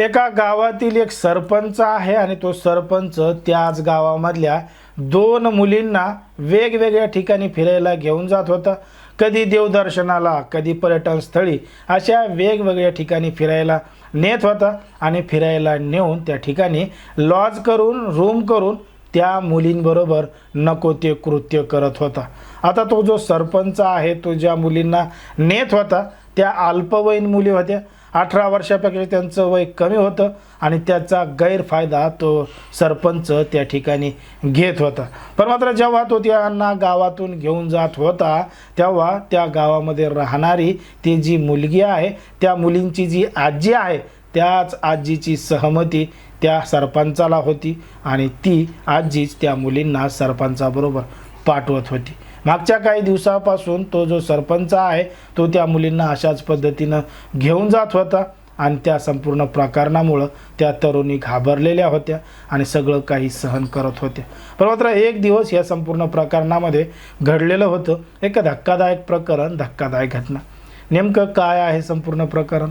एका गावातील एक सरपंच आहे आणि तो सरपंच त्याच गावामधल्या दोन मुलींना वेगवेगळ्या ठिकाणी फिरायला घेऊन जात होता. कधी देवदर्शनाला कधी पर्यटनस्थळी अशा वेगवेगळ्या ठिकाणी फिरायला नेत होता आणि फिरायला नेऊन त्या ठिकाणी लॉज करून रूम करून त्या मुलींबरोबर नको ते कृत्य करत होता. आता तो जो सरपंच आहे तो ज्या मुलींना नेत होता त्या अल्पवयीन मुली होत्या. अठरा वर्षापेक्षा त्यांचं वय कमी होतं आणि त्याचा गैरफायदा तो सरपंच त्या ठिकाणी घेत होता. पण मात्र जेव्हा तो त्यांना गावातून घेऊन जात होता तेव्हा त्या गावामध्ये राहणारी ती जी मुलगी आहे त्या मुलींची जी आजी आहे त्याच आजीची सहमती त्या सरपंचाला होती आणि ती आजीच त्या मुलींना सरपंचाबरोबर पाठवत होती. मागच्या काही दिवसापासून तो जो सरपंच आहे तो त्या मुलींना अशाच पद्धतीनं घेऊन जात होता आणि त्या संपूर्ण प्रकरणामुळं त्या तरुणी घाबरलेल्या होत्या आणि सगळं काही सहन करत होत्या. परमात्र एक दिवस या संपूर्ण प्रकरणामध्ये घडलेलं होतं. एक धक्कादायक प्रकरण धक्कादायक घटना. नेमकं काय आहे संपूर्ण प्रकरण?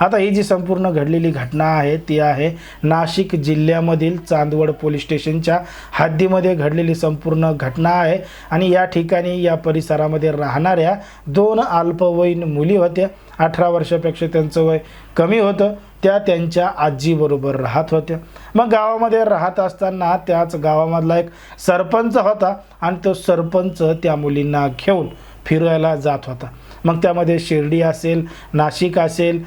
आता ही जी संपूर्ण घडलेली घटना आहे ती आहे नाशिक जिल्ह्यामधील चांदवड पोलीस स्टेशनच्या हद्दीमध्ये घडलेली संपूर्ण घटना आहे. आणि या ठिकाणी या परिसरामध्ये राहणाऱ्या दोन अल्पवयीन मुली होत्या. अठरा वर्षापेक्षा त्यांचं वय कमी होतं. त्या त्यांच्या आजीबरोबर राहत होत्या. मग गावामध्ये राहत असताना त्याच गावामधला एक सरपंच होता आणि तो सरपंच त्या मुलींना घेऊन फिरायला जात होता. मग त्यामध्ये शिर्डी असेल नाशिक असेल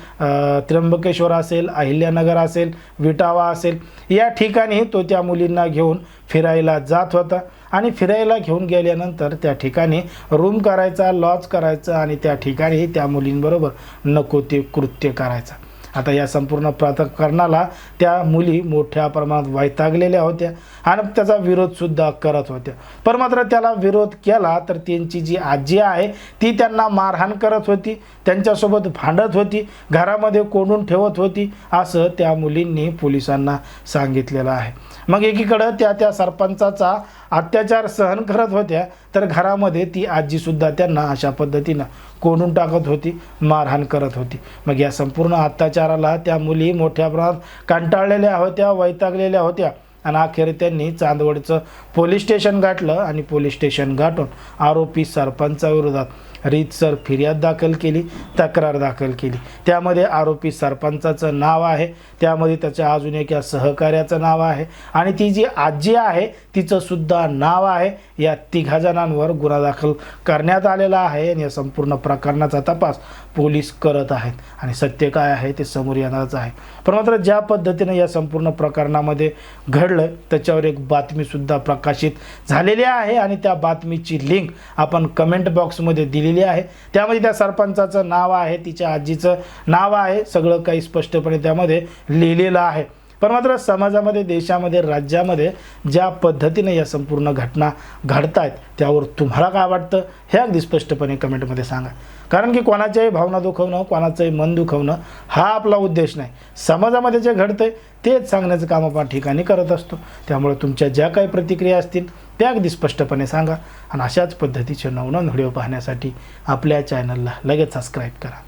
त्र्यंबकेश्वर असेल अहिल्यानगर असेल विटावा असेल या ठिकाणी तो त्या मुलींना घेऊन फिरायला जात होता. आणि फिरायला घेऊन गेल्यानंतर त्या ठिकाणी रूम करायचा लॉज करायचा आणि त्या ठिकाणी त्या मुलींबरोबर नको ते कृत्य करायचा. आता या संपूर्ण प्रकरणाला त्या मुली मोठ्या प्रमाणात वैतागलेल्या होत्या आणि त्याचा विरोधसुद्धा करत होत्या. पण मात्र त्याला विरोध केला तर त्यांची जी आजी आहे ती त्यांना मारहाण करत होती त्यांच्यासोबत भांडत होती घरामध्ये कोंडून ठेवत होती असं त्या मुलींनी पोलिसांना सांगितलेलं आहे. मग एकीकडं त्या त्या सरपंचाचा अत्याचार सहन करत होत्या तर घरामध्ये ती आजीसुद्धा त्यांना अशा पद्धतीनं कोंडून टाकत होती मारहाण करत होती. मग या संपूर्ण अत्याचाराला त्या मुली मोठ्या प्रमाणात कंटाळलेल्या होत्या वैतागलेल्या होत्या. आणि अखेर त्यांनी चांदवडचं पोलीस स्टेशन गाठलं आणि पोलीस स्टेशन गाठून आरोपी सरपंचाविरोधात रीतसर फिर्याद दाखल केली तक्रार दाखल केली. त्यामध्ये आरोपी सरपंचाचं नाव आहे त्यामध्ये त्याच्या अजून एका सहकार्याचं नाव आहे आणि ती जी आजी आहे तिचंसुद्धा नाव आहे. या तिघा जणांवर गुन्हा दाखल करण्यात आलेला आहे आणि या संपूर्ण प्रकरणाचा तपास पोलीस करत आहेत. आणि सत्य काय आहे ते समोर येणारच आहे. पण मात्र ज्या पद्धतीनं या संपूर्ण प्रकरणामध्ये घडलं त्याच्यावर एक बातमीसुद्धा प्रकाशित झालेली आहे आणि त्या बातमीची लिंक आपण कमेंट बॉक्समध्ये दिलेली आहे. त्यामध्ये त्या सरपंचाचं नाव आहे तिच्या आजीचं नाव आहे सगळं काही स्पष्टपणे त्यामध्ये लिहिलेलं आहे. पण मात्र समाजामध्ये देशामध्ये राज्यामध्ये ज्या पद्धतीने या संपूर्ण घटना घडत आहेत त्यावर तुम्हाला काय वाटतं? हे अगदी स्पष्टपणे कमेंटमध्ये सांगा. कारण की कोणाच्याही भावना दुखवणं कोणाचंही मन दुखवणं हा आपला उद्देश नाही. समाजामध्ये जे घडतंय तेच सांगण्याचं काम आपण ठिकाणी करत असतो. त्यामुळे तुमच्या ज्या काही प्रतिक्रिया असतील त्या अगदी स्पष्टपणे सांगा. आणि अशाच पद्धतीचे नवनवीन व्हिडिओ पाहण्यासाठी आपल्या चॅनलला लगेच सबस्क्राईब करा.